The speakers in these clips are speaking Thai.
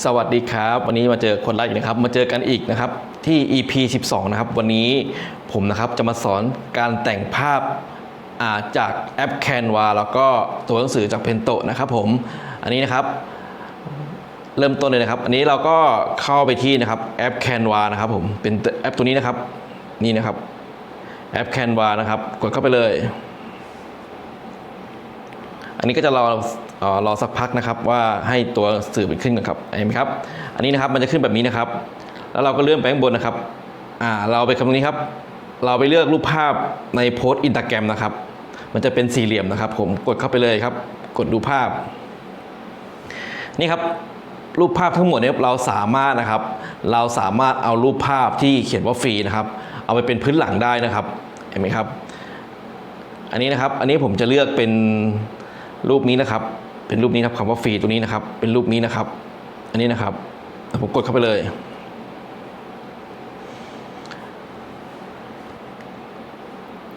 สวัสดีครับ วันนี้มาเจอคนรักอีกนะครับ มาเจอกันอีกนะครับที่ EP 12 นะครับ วันนี้ผมนะครับจะมาสอนการแต่งภาพาจากแอป Canva แล้วก็ตัวหนังสือจากเพนโตนะครับผมอันนี้นะครับ เริ่มต้นเลยนะครับ อันนี้เราก็เข้าไปที่นะครับแอป Canva นะครับผมเป็นแอปตัวนี้นะครับ นี่นะครับแอป Canva นะครับ กดเข้าไปเลย อันนี้ก็จะรอเออ รอสักพักนะครับว่าให้ตัวสื่อมันขึ้นก่อนครับเห็นไหมครับ อันนี้นะครับมันจะขึ้นแบบนี้นะครับ แล้วเราก็เลื่อนไปข้างบนนะครับอ่าเราไปคำนี้ครับ เราไปเลือกรูปภาพในโพสต์อินสตาแกรมนะครับ มันจะเป็นสี่เหลี่ยมนะครับ ผมกดเข้าไปเลยครับ กดดูภาพ นี่ครับรูปภาพทั้งหมดเนี่ยเราสามารถนะครับ เราสามารถเอารูปภาพที่เขียนว่าฟรีนะครับ เอาไปเป็นพื้นหลังได้นะครับ เห็นไหมครับ อันนี้นะครับ อันนี้ผมจะเลือกเป็นรูปนี้นะครับ เป็นรูปนี้ครับคำว่าฟรีตัวนี้นะครับ เป็นรูปนี้นะครับ อันนี้นะครับผมกดเข้าไปเลย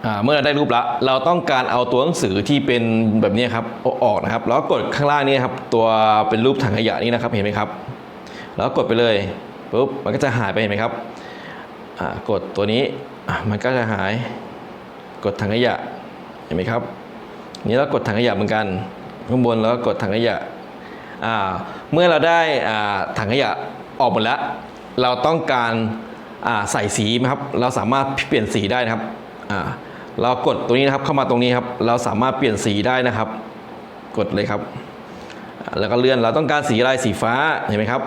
อ่าเมื่อเราได้รูปละเราต้องการเอาตัวหนังสือที่เป็นแบบนี้ครับออกนะครับ แล้วกดข้างล่างนี้ครับ ตัวเป็นรูปถังขยะนี่นะครับเห็นไหมครับ แล้วกดไปเลยปุ๊บมันก็จะหายไปเห็นไหมครับอ่ากดตัวนี้มันก็จะหาย กดถังขยะเห็นไหมครับ นี่เรากดถังขยะเหมือนกัน ข้างบนแล้วก็กดถังขยะอ่าเมื่อเราได้อ่าถังขยะออกหมดแล้ว เราต้องการอ่าใส่สีไหมครับ เราสามารถเปลี่ยนสีได้นะครับอ่าเรากดตรงนี้นะครับเข้ามาตรงนี้ครับ เราสามารถเปลี่ยนสีได้นะครับ กดเลยครับ แล้วก็เลื่อนเราต้องการสีอะไรสีฟ้าเห็นไหมครับ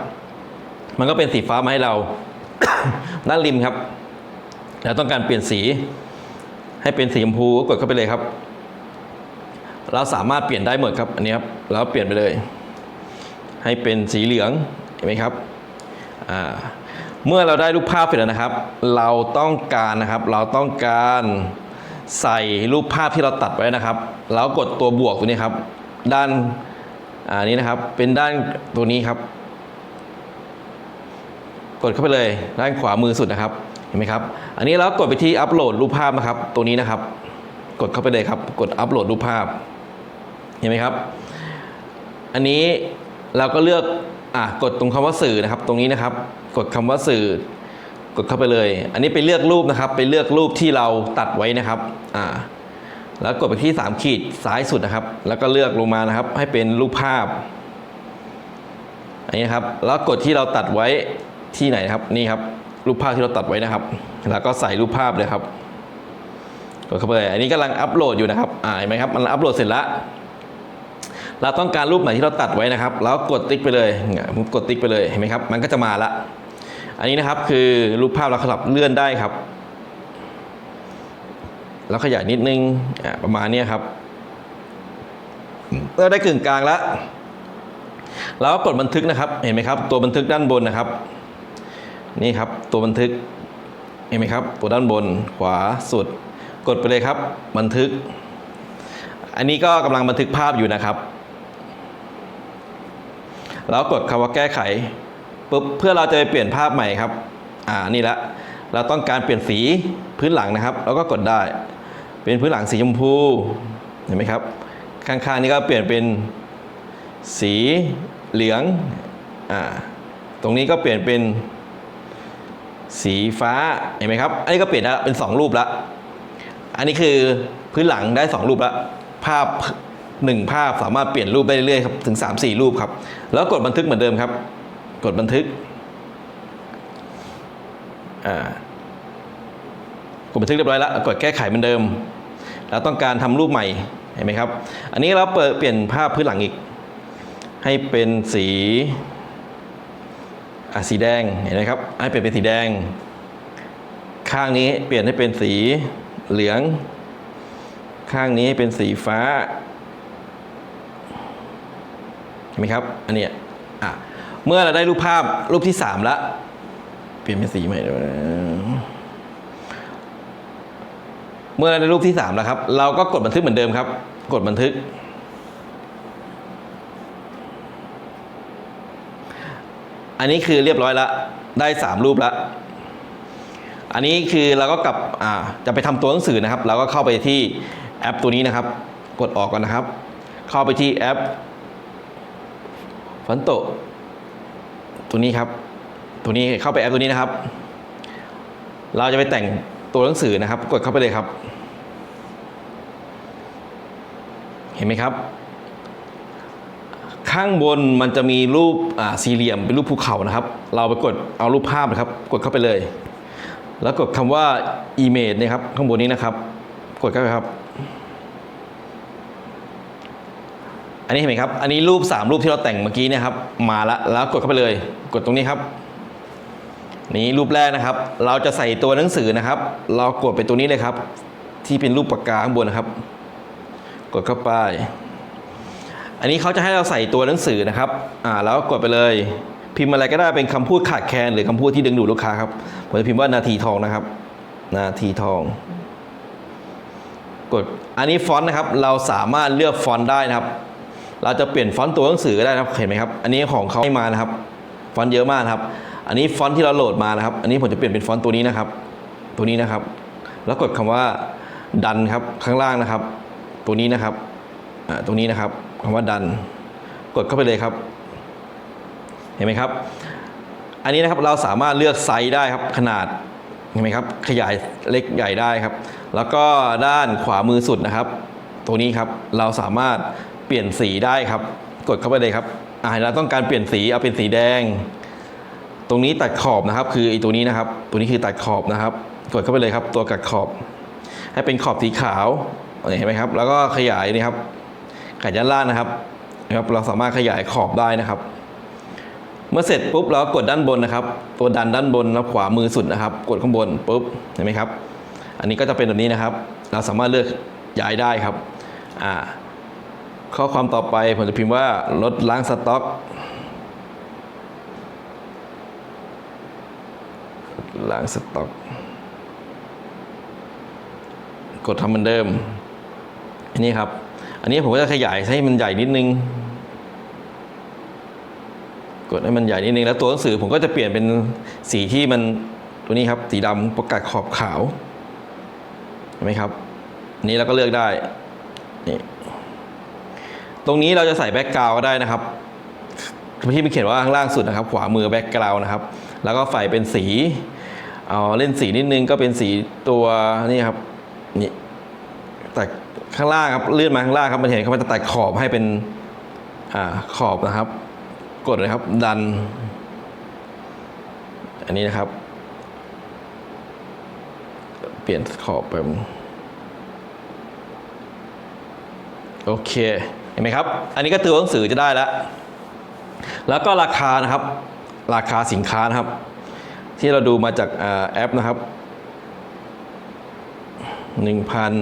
มันก็เป็นสีฟ้ามาให้เราด้านริมครับ เราต้องการเปลี่ยนสี ให้เป็นสีชมพูก็กดเข้าไปเลยครับ เราสามารถเปลี่ยนได้หมดครับอันนี้ครับแล้วเปลี่ยนไปเลย ให้เป็นสีเหลืองเห็นไหมครับอ่าเมื่อเราได้รูปภาพเสร็จแล้วนะครับ เราต้องการนะครับ เราต้องการใส่รูปภาพที่เราตัดไว้นะครับแล้วกดตัวบวกตัวนี้ครับ ด้านอ่านี้นะครับ เป็นด้านตัวนี้ครับ กดเข้าไปเลย ด้านขวามือสุดนะครับ เห็นไหมครับ อันนี้เรากดไปที่อัปโหลดรูปภาพนะครับ ตัวนี้นะครับ กดเข้าไปเลยครับ กดอัปโหลดรูปภาพ เห็นไหมครับ อันนี้เราก็เลือกอะกดตรงคำว่าสื่อนะครับ ตรงนี้นะครับ กดคำว่าสื่อกดเข้าไปเลย อันนี้ไปเลือกรูปนะครับ ไปเลือกรูปที่เราตัดไว้นะครับอ่าแล้วกดไปที่ 3 ขีดซ้ายสุดนะครับ แล้วก็เลือกลงมานะครับ ให้เป็นรูปภาพอันนี้ครับ แล้วกดที่เราตัดไว้ที่ไหนนครับนี่ครับ รูปภาพที่เราตัดไว้นะครับ แล้วก็ใส่รูปภาพเลยครับกดเข้าไปเลยอันนี้กำลังอัปโหลดอยู่นะครับอ่าเห็นไหมครับมันอัปโหลดเสร็จแล้ว เราต้องการรูปไหนที่เราตัดไว้นะครับ แล้วกดติ๊กไปเลยผมกดติ๊กไปเลยเห็นไหมครับ มันก็จะมาละ อันนี้นะครับคือรูปภาพเราขยับเลื่อนได้ครับ แล้วขยายนิดนึงประมาณนี้ครับเราได้กึ่งกลางแล้วเราก็กดบันทึกนะครับ เห็นไหมครับ ตัวบันทึกด้านบนนะครับ นี่ครับตัวบันทึกเห็นไหมครับตัวด้านบนขวาสุด กดไปเลยครับ บันทึก อันนี้ก็กำลังบันทึกภาพอยู่นะครับ แล้วกดคำว่าแก้ไขปุ๊บเพื่อเราจะไปเปลี่ยนภาพใหม่ครับ อ่านี่ละเราต้องการเปลี่ยนสีพื้นหลังนะครับแล้วก็กดได้ เป็นพื้นหลังสีชมพูเห็นไหมครับ ข้างๆนี้ก็เปลี่ยนเป็นสีเหลืองอ่าตรงนี้ก็เปลี่ยนเป็นสีฟ้าเห็นไหมครับ อันนี้ก็เปลี่ยนแล้วเป็น 2 รูปละอันนี้คือพื้นหลังได้ 2 รูปละภาพ 1 ภาพสามารถเปลี่ยนรูปได้เรื่อยๆครับถึง 3 4 รูปครับ แล้วกดบันทึกเหมือนเดิมครับ กดบันทึกอ่ากดบันทึกเรียบร้อยแล้วกดแก้ไขเหมือนเดิม แล้วต้องการทำรูปใหม่เห็นไหมครับ อันนี้เราเปิดเปลี่ยนภาพพื้นหลังอีก ให้เป็นสีอะสีแดงเห็นไหมครับ ให้เปลี่ยนเป็นสีแดง ข้างนี้เปลี่ยนให้เป็นสีเหลือง ข้างนี้ให้เป็นสีฟ้า เห็น ไหมครับ อันเนี้ยอะเมื่อเราได้รูปภาพรูปที่สามแล้ว เปลี่ยนเป็นสีใหม่ด้วยเมื่อเราได้รูปที่สามแล้วครับ เราก็กดบันทึกเหมือนเดิมครับ กดบันทึก อันนี้คือเรียบร้อยแล้วได้สามรูปแล้วอันนี้คือเราก็กลับอ่าจะไปทำตัวหนังสือนะครับ เราก็เข้าไปที่แอปตัวนี้นะครับ กดออกก่อนนะครับ เข้าไปที่แอป ฟันโตตัวนี้ครับ ตัวนี้เข้าไปแอปตัวนี้นะครับ เราจะไปแต่งตัวหนังสือนะครับ กดเข้าไปเลยครับ เห็นไหมครับ ข้างบนมันจะมีรูปสี่เหลี่ยมเป็นรูปภูเขานะครับ เราไปกดเอารูปภาพนะครับ กดเข้าไปเลย แล้วกดคำว่า image นะครับ ข้างบนนี้นะครับ กดเข้าไปครับ อันนี้เห็นไหมครับ อันนี้รูป 3 รูปที่เราแต่งเมื่อกี้นะครับ มาแล้วแล้วกดเข้าไปเลย กดตรงนี้ครับนี่รูปแรกนะครับ เราจะใส่ตัวหนังสือนะครับ เรากดไปตัวนี้เลยครับ ที่เป็นรูปปากกาข้างบนนะครับ กดเข้าไป อันนี้เขาจะให้เราใส่ตัวหนังสือนะครับ อ่าแล้วกดไปเลย พิมพ์อะไรก็ได้เป็นคำพูดขาดแคลนหรือคำพูดที่ดึงดูดลูกค้าครับผมจะพิมพ์ว่านาทีทองนะครับ นาทีทอง กดอันนี้ฟอนต์นะครับ เราสามารถเลือกฟอนต์ได้นะครับ เราจะเปลี่ยนฟอนต์ตัวหนังสือก็ได้นะครับเห็นไหมครับ อันนี้ของเขาให้มานะครับ ฟอนต์เยอะมากครับ อันนี้ฟอนต์ที่เราโหลดมานะครับ อันนี้ผมจะเปลี่ยนเป็นฟอนต์ตัวนี้นะครับ ตัวนี้นะครับ แล้วกดคำว่าดันครับข้างล่างนะครับ ตัวนี้นะครับอ่าตรงนี้นะครับคำว่าดัน กดเข้าไปเลยครับ เห็นไหมครับ อันนี้นะครับเราสามารถเลือกไซส์ได้ครับขนาดเห็นไหมครับ ขยายเล็กใหญ่ได้ครับ แล้วก็ด้านขวามือสุดนะครับ ตัวนี้ครับเราสามารถ เปลี่ยนสีได้ครับ กดเข้าไปเลยครับอ่าเราต้องการเปลี่ยนสีเอาเป็นสีแดง ตรงนี้ตัดขอบนะครับ คือไอ้ตัวนี้นะครับ ตัวนี้คือตัดขอบนะครับ กดเข้าไปเลยครับ ตัวกัดขอบ ให้เป็นขอบสีขาวเห็นไหมครับ แล้วก็ขยายนี่ครับขยายด้านล่างนะครับนะครับ เราสามารถขยายขอบได้นะครับ เมื่อเสร็จปุ๊บเราก็กดด้านบนนะครับ ตัวดันด้านบนแล้วขวามือสุดนะครับ กดข้างบนปุ๊บเห็นไหมครับ อันนี้ก็จะเป็นแบบนี้นะครับ เราสามารถเลือกย้ายได้ครับ อ่า ข้อความต่อไปผมจะพิมพ์ว่าลดล้างสต็อกล้างสต็อก กดทำเหมือนเดิม อันนี้ครับ อันนี้ผมก็จะขยายให้มันใหญ่นิดนึง กดให้มันใหญ่นิดนึง แล้วตัวหนังสือผมก็จะเปลี่ยนเป็นสีที่มันตัวนี้ครับ สีดำประกาศขอบขาว เห็นไหมครับนนี้เราก็เลือกได้ นี่ ตรงนี้เราจะใส่แบ็กกราวก็ได้นะครับที่มันเขียนว่าข้างล่างสุดนะครับ ขวามือแบ็กกราวนะครับ แล้วก็ใส่เป็นสีเอาเล่นสีนิดนึงก็เป็นสีตัวนี่ครับนี่แต่ข้างล่างครับเลื่อนมาข้างล่างครับมันเห็นเขามันจะตัดขอบให้เป็นอ่าขอบนะครับ กดเลยครับ ดัน อันนี้นะครับ เปลี่ยนขอบไปโอเค ห็นไหมครับ อันนี้ก็ตัวหนังสือจะได้แล้ว แล้วก็ราคานะครับ ราคาสินค้านะครับ ที่เราดูมาจากแอปนะครับหนึ่งพัน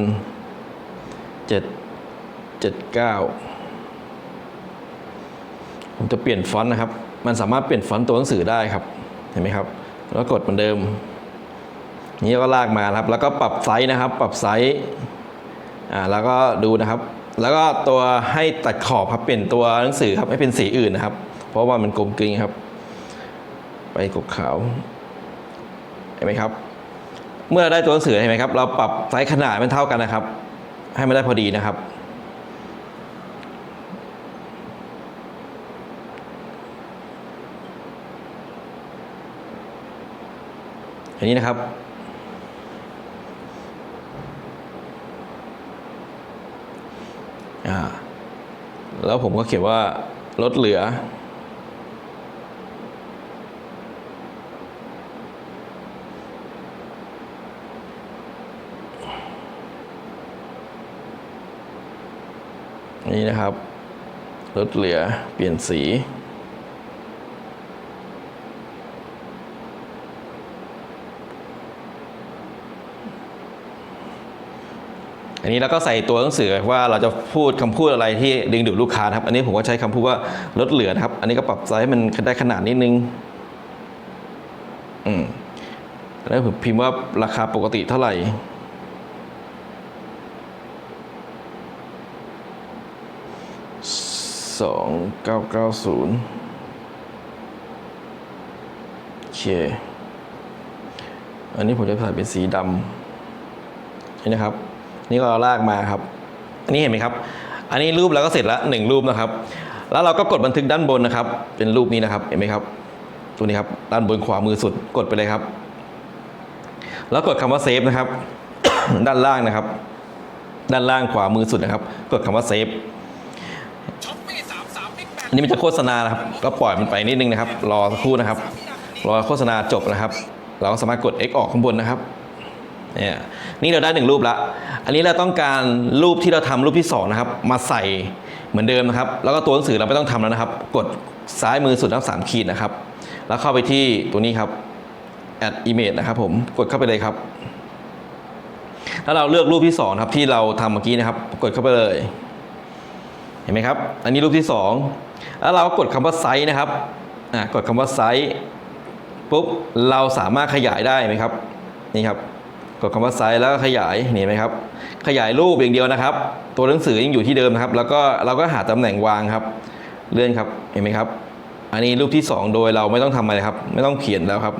เจ็ดเจ็ดเก้าผมจะเปลี่ยนฟอนต์นะครับ มันสามารถเปลี่ยนฟอนต์ตัวหนังสือได้ครับ เห็นไหมครับ แล้วกดเหมือนเดิม นี้ก็ลากมาครับ แล้วก็ปรับไซส์นะครับ ปรับไซส์ อ่า แล้วก็ดูนะครับ แล้วก็ตัวให้ตัดขอบครับเปลี่ยนตัวหนังสือครับให้เป็นสีอื่นนะครับ เพราะว่ามันกลมกลืนครับ ไปกบขาวเห็นไหมครับ เมื่อได้ตัวหนังสือเห็นไหมครับ เราปรับไซส์ขนาดให้มันเท่ากันนะครับ ให้มันได้พอดีนะครับอันนี้นะครับ อ่าแล้วผมก็เขียนว่าลดเหลือ นี่นะครับ ลดเหลือเปลี่ยนสี อันนี้เราก็ใส่ตัวหนังสือว่าเราจะพูดคำพูดอะไรที่ดึงดูดลูกค้านะครับ อันนี้ผมก็ใช้คำพูดว่าลดเหลือนะครับ อันนี้ก็ปรับไซส์ให้มันได้ขนาดนิดนึง อืมแล้วผมพิมพ์ว่าราคาปกติเท่าไหร่สองเก้าเก้าศูนย์โอเค อันนี้ผมจะใส่เป็นสีดำนี่นะครับ นี่ก็เราลากมาครับอันนี้เห็นไหมครับ อันนี้รูปเราก็เสร็จแล้วหนึ่งรูปนะครับ แล้วเราก็กดบันทึกด้านบนนะครับ เป็นรูปนี้นะครับ เห็นไหมครับตัวนี้ครับ ด้านบนขวามือสุด กดไปเลยครับ แล้วกดคำว่าเซฟนะครับ ด้านล่างนะครับ ด้านล่างขวามือสุดนะครับ กดคำว่าเซฟอันนี้มันจะโฆษณานะครับ ก็ปล่อยมันไปนิดนึงนะครับ รอสักครู่นะครับ รอโฆษณาจบนะครับ เราก็สามารถกด X ออกข้างบนนะครับ เนี่ยนี่เราได้หนึ่งรูปละอันนี้เราต้องการรูปที่เราทำรูปที่สองนะครับมาใส่เหมือนเดิมนะครับ แล้วก็ตัวหนังสือเราไม่ต้องทำแล้วนะครับ กดซ้ายมือสุดทั้งสามขีดนะครับ แล้วเข้าไปที่ตัวนี้ครับ add image นะครับผมกดเข้าไปเลยครับถ้าเราเลือกรูปที่สองครับที่เราทำเมื่อกี้นะครับกดเข้าไปเลยเห็นไหมครับ อันนี้รูปที่สองแล้วเราก็กดคำว่าไซส์นะครับกดคำว่าไซส์ปุ๊บเราสามารถขยายได้ไหมครับ นี่ครับ กดคำว่าไซส์แล้วก็ขยายนี่เห็นไหมครับ ขยายรูปอย่างเดียวนะครับ ตัวหนังสือยังอยู่ที่เดิมนะครับ แล้วก็เราก็หาตำแหน่งวางครับ เลื่อนครับเห็นไหมครับ อันนี้รูปที่สองโดยเราไม่ต้องทำอะไรครับ ไม่ต้องเขียนแล้วครับ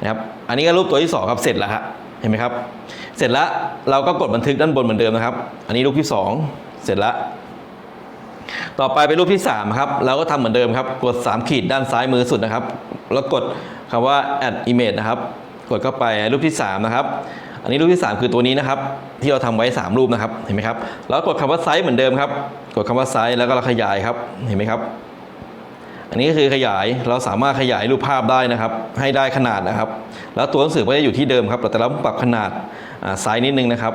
นะครับ อันนี้ก็รูปตัวที่สองครับเสร็จแล้วครับเห็นไหมครับ เสร็จแล้วเราก็กดบันทึกด้านบนเหมือนเดิมนะครับ อันนี้รูปที่สองเสร็จแล้วต่อไปเป็นรูปที่3ครับเราก็ทำเหมือนเดิมครับ กด 3 ขีดด้านซ้ายมือสุดนะครับ แล้วกดคำว่า add image นะครับ กดเข้าไปรูปที่ 3 นะครับ อันนี้รูปที่ 3 คือตัวนี้นะครับ ที่เราทำไว้ 3 รูปนะครับ เห็นไหมครับ แล้วกดคำว่าไซส์เหมือนเดิมครับ กดคำว่าไซส์แล้วก็เราขยายครับ เห็นไหมครับ อันนี้ก็คือขยาย เราสามารถขยายรูปภาพได้นะครับ ให้ได้ขนาดนะครับ แล้วตัวหนังสือก็จะอยู่ที่เดิมครับ แต่เราปรับขนาดอ่าไซส์นิดนึงนะครับ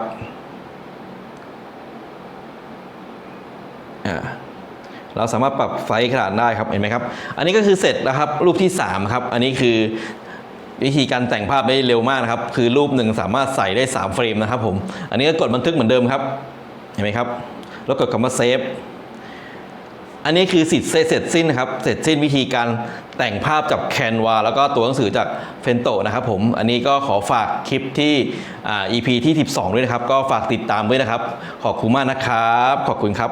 เราสามารถปรับไซส์ขนาดได้ครับเห็นไหมครับ อันนี้ก็คือเสร็จนะครับ รูปที่ 3 ครับ อันนี้คือ วิธีการแต่งภาพได้เร็วมากนะครับ คือรูปหนึ่งสามารถใส่ได้ 3 เฟรมนะครับผมอันนี้ก็กดบันทึกเหมือนเดิมครับ เห็นไหมครับ แล้วกดคำว่าเซฟอันนี้คือสิทธิ์เสร็จสิ้นนะครับ เสร็จสิ้นวิธีการแต่งภาพจากแคนวาแล้วก็ตัวหนังสือจากเฟนโตนะครับผม อันนี้ก็ขอฝากคลิปที่อ่า EP ที่ 12 ด้วยนะครับ ก็ฝากติดตามด้วยนะครับ ขอบคุณมากนะครับ ขอบคุณครับ